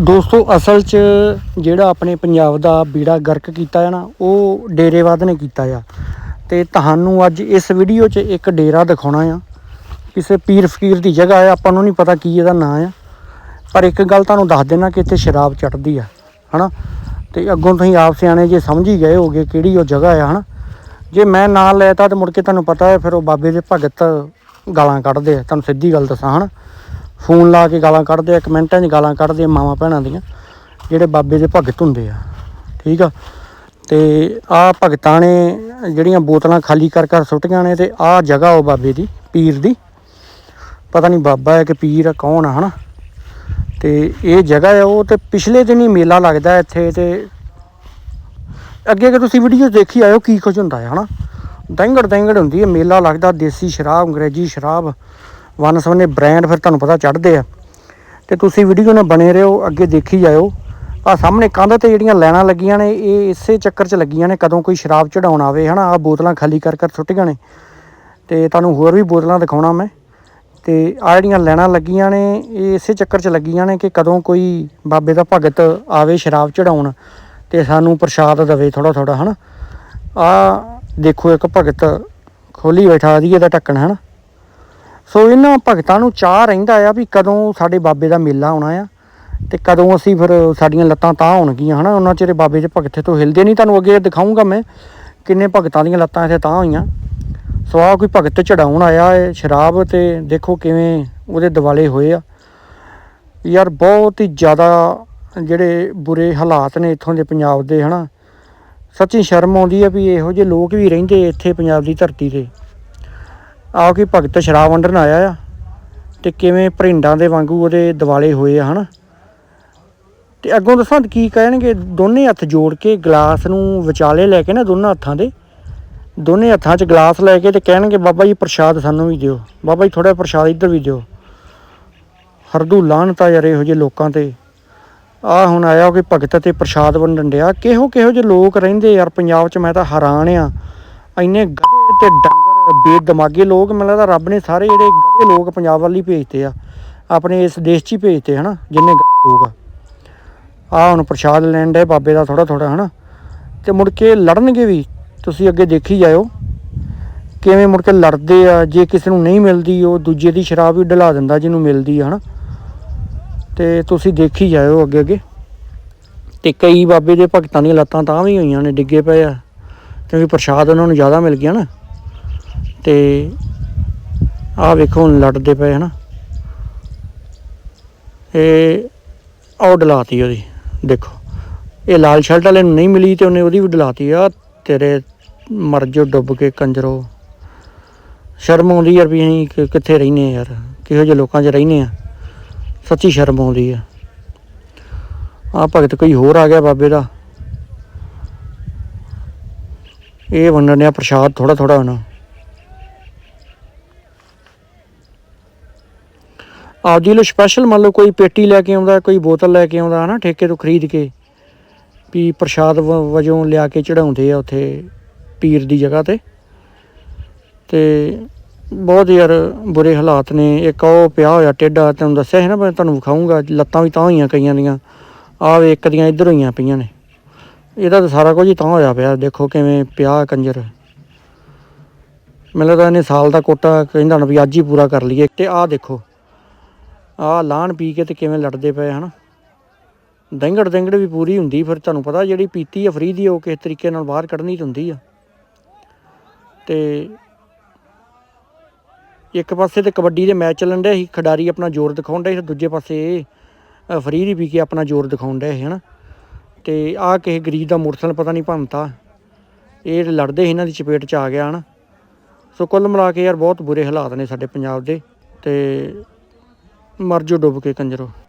ਦੋਸਤੋ, ਅਸਲ 'ਚ ਜਿਹੜਾ ਆਪਣੇ ਪੰਜਾਬ ਦਾ ਬੀੜਾ ਗਰਕ ਕੀਤਾ ਹੈ ਨਾ, ਉਹ ਡੇਰੇਵਾਦ ਨੇ ਕੀਤਾ ਆ। ਤੇ ਤੁਹਾਨੂੰ ਅੱਜ ਇਸ ਵੀਡੀਓ 'ਚ ਇੱਕ ਡੇਰਾ ਦਿਖਾਉਣਾ ਆ। ਕਿਸੇ ਪੀਰ ਫਕੀਰ ਦੀ ਜਗ੍ਹਾ ਆ, ਆਪਾਂ ਨੂੰ ਨਹੀਂ ਪਤਾ ਕੀ ਇਹਦਾ ਨਾਂ ਆ। ਪਰ ਇੱਕ ਗੱਲ ਤੁਹਾਨੂੰ ਦੱਸ ਦੇਣਾ ਕਿ ਇੱਥੇ ਸ਼ਰਾਬ ਚੜਦੀ ਆ, ਹਨਾ? ਤੇ ਅੱਗੋਂ ਤੁਸੀਂ ਆਪ ਸਿਆਣੇ ਜੇ ਸਮਝ ਹੀ ਗਏ ਹੋਗੇ ਕਿਹੜੀ ਉਹ ਜਗ੍ਹਾ ਆ, ਹਨਾ? ਜੇ ਮੈਂ ਨਾਂ ਲੈਤਾ ਤੇ ਮੁੜ ਕੇ ਤੁਹਾਨੂੰ ਪਤਾ ਹੈ, ਫਿਰ ਉਹ ਬਾਬੇ ਦੇ ਭਗਤ ਗਾਲਾਂ ਕੱਢਦੇ ਆ। ਤੁਹਾਨੂੰ ਸਿੱਧੀ ਗੱਲ ਦੱਸਾਂ, ਹਨਾ? ਫੋਨ ਲਾ ਕੇ ਗਾਲਾਂ ਕੱਢਦੇ ਆ, ਕਮੈਂਟਾਂ 'ਚ ਗਾਲਾਂ ਕੱਢਦੇ ਆ ਮਾਵਾਂ ਭੈਣਾਂ ਦੀਆਂ, ਜਿਹੜੇ ਬਾਬੇ ਦੇ ਭਗਤ ਹੁੰਦੇ ਆ, ਠੀਕ ਆ? ਤੇ ਆਹ ਭਗਤਾਂ ਨੇ ਜਿਹੜੀਆਂ ਬੋਤਲਾਂ ਖਾਲੀ ਕਰ ਕਰ ਸੁੱਟੀਆਂ ਨੇ ਤੇ ਆਹ ਜਗ੍ਹਾ ਉਹ ਬਾਬੇ ਦੀ, ਪੀਰ ਦੀ। ਪਤਾ ਨਹੀਂ ਬਾਬਾ ਹੈ ਕਿ ਪੀਰ ਆ, ਕੌਣ ਆ, ਹਨਾ? ਤੇ ਇਹ ਜਗ੍ਹਾ ਹੈ ਉਹ ਤੇ ਪਿਛਲੇ ਦਿਨ ਹੀ ਮੇਲਾ ਲੱਗਦਾ ਇੱਥੇ ਤੇ ਅੱਗੇ ਕਿ ਤੁਸੀਂ ਵੀਡੀਓ ਦੇਖੀ ਆਇਓ ਕੀ ਕੁਝ ਹੁੰਦਾ ਹੈ ਹਨਾ? ਦੈਂਗੜ ਦੈਂਗੜ ਹੁੰਦੀ ਹੈ ਮੇਲਾ ਲੱਗਦਾ, ਦੇਸੀ ਸ਼ਰਾਬ, ਅੰਗਰੇਜ਼ੀ ਸ਼ਰਾਬ ਵਨ ਸਵਨੇ ਬ੍ਰਾਂਡ ਫਿਰ ਤੁਹਾਨੂੰ ਪਤਾ ਚੜ੍ਹਦੇ ਆ। ਤੇ ਤੁਸੀਂ ਵੀਡੀਓ ਨਾਲ ਬਣੇ ਰਹੋ, ਅੱਗੇ ਦੇਖੀ ਜਾਇਓ। ਆ ਸਾਹਮਣੇ ਕੰਧ ਤੇ ਜਿਹੜੀਆਂ ਲੈਣਾਂ ਲੱਗੀਆਂ ਨੇ, ਇਹ ਇਸੇ ਚੱਕਰ 'ਚ ਲੱਗੀਆਂ ਨੇ, ਕਦੋਂ ਕੋਈ ਸ਼ਰਾਬ ਚੜਾਉਣ ਆਵੇ, ਹਨਾ? ਆ ਬੋਤਲਾਂ ਖਾਲੀ ਕਰ ਕਰ ਸੁੱਟੀਆਂ ਨੇ। ਤੇ ਤੁਹਾਨੂੰ ਹੋਰ ਵੀ ਬੋਤਲਾਂ ਦਿਖਾਉਣਾ ਮੈਂ। ਤੇ ਆ ਜਿਹੜੀਆਂ ਲੈਣਾਂ ਲੱਗੀਆਂ ਨੇ, ਇਹ ਇਸੇ ਚੱਕਰ 'ਚ ਲੱਗੀਆਂ ਨੇ ਕਿ ਕਦੋਂ ਕੋਈ ਬਾਬੇ ਦਾ ਭਗਤ ਆਵੇ ਸ਼ਰਾਬ ਚੜਾਉਣ ਤੇ ਸਾਨੂੰ ਪ੍ਰਸ਼ਾਦ ਦੇਵੇ ਥੋੜਾ ਥੋੜਾ ਹਨਾ? ਆ ਦੇਖੋ ਇੱਕ ਭਗਤ ਖੋਲੀ ਬੈਠਾ ਦੀ ਦਾ ਢੱਕਣ, ਹਨਾ? ਸੋ ਇਹਨਾਂ ਭਗਤਾਂ ਨੂੰ ਚਾਹ ਰਹਿੰਦਾ ਆ ਵੀ ਕਦੋਂ ਸਾਡੇ ਬਾਬੇ ਦਾ ਮੇਲਾ ਆਉਣਾ ਆ ਤੇ ਕਦੋਂ ਅਸੀਂ ਫਿਰ ਸਾਡੀਆਂ ਲੱਤਾਂ ਤਾਂ ਹੋਣਗੀਆਂ ਹਨਾ? ਉਹਨਾਂ ਚਿਰ ਬਾਬੇ ਦੇ ਭਗਤ ਤੋਂ ਹਿਲਦੇ ਨਹੀਂ, ਤੁਹਾਨੂੰ ਅੱਗੇ ਦਿਖਾਉਂਗਾ ਮੈਂ ਕਿੰਨੇ ਭਗਤਾਂ ਦੀਆਂ ਲੱਤਾਂ ਇੱਥੇ ਤਾਂ ਹੋਈਆਂ। ਸੋ ਆਹ ਕੋਈ ਭਗਤ ਚੜਾਉਣ ਆਇਆ ਹੈ ਸ਼ਰਾਬ ਤੇ, ਦੇਖੋ ਕਿਵੇਂ ਉਹਦੇ ਦਿਵਾਲੇ ਹੋਏ ਆ। ਯਾਰ ਬਹੁਤ ਹੀ ਜ਼ਿਆਦਾ ਜਿਹੜੇ ਬੁਰੇ ਹਾਲਾਤ ਨੇ ਇੱਥੋਂ ਦੇ ਪੰਜਾਬ ਦੇ, ਹਨਾ? ਸੱਚੀ ਸ਼ਰਮ ਆਉਂਦੀ ਹੈ ਵੀ ਇਹੋ ਜਿਹੇ ਲੋਕ ਵੀ ਰਹਿੰਦੇ ਇੱਥੇ ਪੰਜਾਬ ਦੀ ਧਰਤੀ ਤੇ। ਆਹ ਕੋਈ ਭਗਤ ਸ਼ਰਾਬ ਵੰਡਣ ਆਇਆ ਆ ਤੇ ਕਿਵੇਂ ਭਰਿੰਡਾਂ ਦੇ ਵਾਂਗੂ ਉਹਦੇ ਦਿਵਾਲੇ ਹੋਏ ਆ, ਹਨਾ? ਤੇ ਅੱਗੋਂ ਦੱਸਾਂ ਕੀ ਕਹਿਣਗੇ, ਦੋਨੇ ਹੱਥ ਜੋੜ ਕੇ ਗਲਾਸ ਨੂੰ ਵਿਚਾਲੇ ਲੈ ਕੇ ਨਾ ਦੋਨਾਂ ਹੱਥਾਂ ਦੇ, ਦੋਨੇ ਹੱਥਾਂ 'ਚ ਗਲਾਸ ਲੈ ਕੇ ਤੇ ਕਹਿਣਗੇ, ਬਾਬਾ ਜੀ, ਪ੍ਰਸ਼ਾਦ ਸਾਨੂੰ ਵੀ ਦਿਓ। ਬਾਬਾ ਜੀ ਥੋੜਾ ਪ੍ਰਸ਼ਾਦ ਇੱਧਰ ਵੀ ਦਿਓ। ਹਰਦੂ ਲਾਹਨਤਾ ਯਾਰ ਇਹੋ ਜਿਹੇ ਲੋਕਾਂ ਤੇ। ਆ ਹੁਣ ਆਇਆ ਕੋਈ ਭਗਤ ਤੇ ਪ੍ਰਸ਼ਾਦ ਵੰਡਣ ਡਿਆ। ਕਿਹੋ ਕਿਹੋ ਜਿਹੇ ਲੋਕ ਰਹਿੰਦੇ ਯਾਰ ਪੰਜਾਬ 'ਚ? ਮੈਂ ਤਾਂ ਹੈਰਾਨ ਆ। ਇੰਨੇ ਗਧੇ ਤੇ ਡੰਗਰ ਬੇਦਮਾਗੇ ਲੋਕ, ਮੈਨੂੰ ਲੱਗਦਾ ਰੱਬ ਨੇ ਸਾਰੇ ਜਿਹੜੇ ਗਧੇ ਲੋਕ ਪੰਜਾਬ ਵੱਲ ਹੀ ਭੇਜਤੇ ਆ, ਆਪਣੇ ਇਸ ਦੇਸ਼ 'ਚ ਹੀ ਭੇਜਤੇ, ਹਨਾ, ਜਿੰਨੇ ਲੋਕ ਆ। ਆ ਹੁਣ ਪ੍ਰਸ਼ਾਦ ਲੈਣ ਦੇ ਬਾਬੇ ਦਾ ਥੋੜਾ ਥੋੜਾ ਹਨਾ। ਤੇ ਮੁੜ ਕੇ ਲੜਨਗੇ ਵੀ, ਤੁਸੀਂ ਅੱਗੇ ਦੇਖੀ ਜਾਇਓ। ਕਿਵੇਂ ਮੁੜ ਕੇ ਲੜਦੇ ਆ, ਜੇ ਕਿਸੇ ਨੂੰ ਨਹੀਂ ਮਿਲਦੀ, ਉਹ ਦੂਜੇ ਦੀ ਸ਼ਰਾਬ ਵੀ ਢਲਾ ਦਿੰਦਾ ਜਿਹਨੂੰ ਮਿਲਦੀ ਆ, ਹਨਾ। ਤੇ ਤੁਸੀਂ ਦੇਖੀ ਜਾਇਓ ਅੱਗੇ ਅੱਗੇ। ਤੇ ਕਈ ਬਾਬੇ ਦੇ ਭਗਤਾਂ ਦੀਆਂ ਲੱਤਾਂ ਤਾਂ ਵੀ ਹੋਈਆਂ ਨੇ, ਡਿੱਗੇ ਪਏ ਆ, ਕਿਉਂਕਿ ਪ੍ਰਸ਼ਾਦ ਉਹਨਾਂ ਨੂੰ ਜ਼ਿਆਦਾ ਮਿਲ ਗਿਆ ਨਾ। ਤੇ ਆਹ ਵੇਖੋ ਹੁਣ ਲੜਦੇ ਪਏ ਹਨਾ। ਇਹ ਉਹ ਡਲਾਤੀ ਉਹਦੀ, ਦੇਖੋ। ਇਹ ਲਾਲ ਸ਼ਰਟ ਵਾਲੇ ਨੂੰ ਨਹੀਂ ਮਿਲੀ ਤੇ ਉਹਨੇ ਉਹਦੀ ਵੀ ਡਲਾਤੀ ਆ, ਤੇਰੇ ਮਰ ਜੋ ਡੁੱਬ ਕੇ ਕੰਜਰੋ। ਸ਼ਰਮ ਆਉਂਦੀ ਯਾਰ ਵੀ ਅਸੀਂ ਕਿੱਥੇ ਰਹਿੰਦੇ ਆ ਯਾਰ, ਕਿਹੋ ਜਿਹੇ ਲੋਕਾਂ 'ਚ ਰਹਿੰਦੇ ਆ। ਸੱਚੀ ਸ਼ਰਮ ਆਉਂਦੀ ਆ। ਆ ਭਗਤ ਕੋਈ ਹੋਰ ਆ ਗਿਆ ਬਾਬੇ ਦਾ। ਇਹ ਵੰਡਣਿਆ ਪ੍ਰਸ਼ਾਦ ਥੋੜਾ ਥੋੜਾ ਹੋਣਾ। ਆਪਦੀ ਲਈ ਸਪੈਸ਼ਲ ਮੰਨ ਲਓ ਕੋਈ ਪੇਟੀ ਲੈ ਕੇ ਆਉਂਦਾ, ਕੋਈ ਬੋਤਲ ਲੈ ਕੇ ਆਉਂਦਾ, ਹਨਾ, ਠੇਕੇ ਤੋਂ ਖਰੀਦ ਕੇ, ਵੀ ਪ੍ਰਸ਼ਾਦ ਵ- ਵਜੋਂ ਲਿਆ ਕੇ ਚੜਾਉਂਦੇ ਆ ਉੱਥੇ ਪੀਰ ਦੀ ਜਗ੍ਹਾ ਤੇ। ਤੇ ਬਹੁਤ ਯਾਰ ਬੁਰੇ ਹਾਲਾਤ ਨੇ। ਇੱਕ ਉਹ ਪਿਆ ਹੋਇਆ ਟੇਡਾ ਤੁਹਾਨੂੰ ਦੱਸਿਆ ਸੀ ਨਾ, ਮੈਂ ਤੁਹਾਨੂੰ ਵਿਖਾਉਂਗਾ ਲੱਤਾਂ ਵੀ ਤਾਂ ਹੋਈਆਂ ਕਈਆਂ ਦੀਆਂ। ਆਹ ਵੇ, ਇੱਕ ਦੀਆਂ ਇੱਧਰ ਹੋਈਆਂ ਪਈਆਂ ਨੇ। ਇਹਦਾ ਤਾਂ ਸਾਰਾ ਕੁਝ ਹੀ ਤਾਂ ਹੋਇਆ ਪਿਆ, ਦੇਖੋ ਕਿਵੇਂ ਪਿਆ ਕੰਜਰ। ਮੈਨੂੰ ਲੱਗਦਾ ਇਹਨੇ ਸਾਲ ਦਾ ਕੋਟਾ ਕਹਿੰਦਾ ਨਾ ਵੀ ਅੱਜ ਹੀ ਪੂਰਾ ਕਰ ਲਈਏ। ਤੇ ਆਹ ਦੇਖੋ ਆਹ ਲਾਣ ਪੀ ਕੇ ਤੇ ਕਿਵੇਂ ਲੜਦੇ ਪਏ ਹਨ? ਦੰਗੜ ਦੰਗੜ ਵੀ ਪੂਰੀ ਹੁੰਦੀ ਫਿਰ ਤੁਹਾਨੂੰ ਪਤਾ ਜਿਹੜੀ ਪੀਤੀ ਆ ਫਰੀ ਦੀ ਉਹ ਕਿਸ ਤਰੀਕੇ ਨਾਲ ਬਾਹਰ ਕੱਢਣੀ ਤਾਂ ਹੁੰਦੀ ਆ। ਤੇ ਇੱਕ ਪਾਸੇ ਤੇ ਕਬੱਡੀ ਦੇ ਮੈਚ ਚੱਲਣ ਡਿਆ ਸੀ, ਖਿਡਾਰੀ ਆਪਣਾ ਜ਼ੋਰ ਦਿਖਾਉਣ ਡਿਆ ਸੀ ਦੂਜੇ ਪਾਸੇ ਇਹ ਫਰੀ ਦੀ ਪੀ ਕੇ ਆਪਣਾ ਜ਼ੋਰ ਦਿਖਾਉਣ ਡਿਆ ਸੀ ਹਨਾ। ਤੇ ਆਹ ਕਿਸੇ ਗਰੀਬ ਦਾ ਮੋਟਰਸਾਈਕਲ ਪਤਾ ਨਹੀਂ ਭੰਨਤਾ। ਇਹ ਲੜਦੇ ਸੀ ਇਹਨਾਂ ਦੀ ਚਪੇਟ 'ਚ ਆ ਗਿਆ ਹਨਾ। ਸੋ ਕੁੱਲ ਮਿਲਾ ਕੇ ਯਾਰ ਬਹੁਤ ਬੁਰੇ ਹਾਲਾਤ ਨੇ ਸਾਡੇ ਪੰਜਾਬ ਦੇ। ਤੇ ਮਰ ਜੋ ਡੁੱਬ ਕੇ ਕੰਜਰੋ।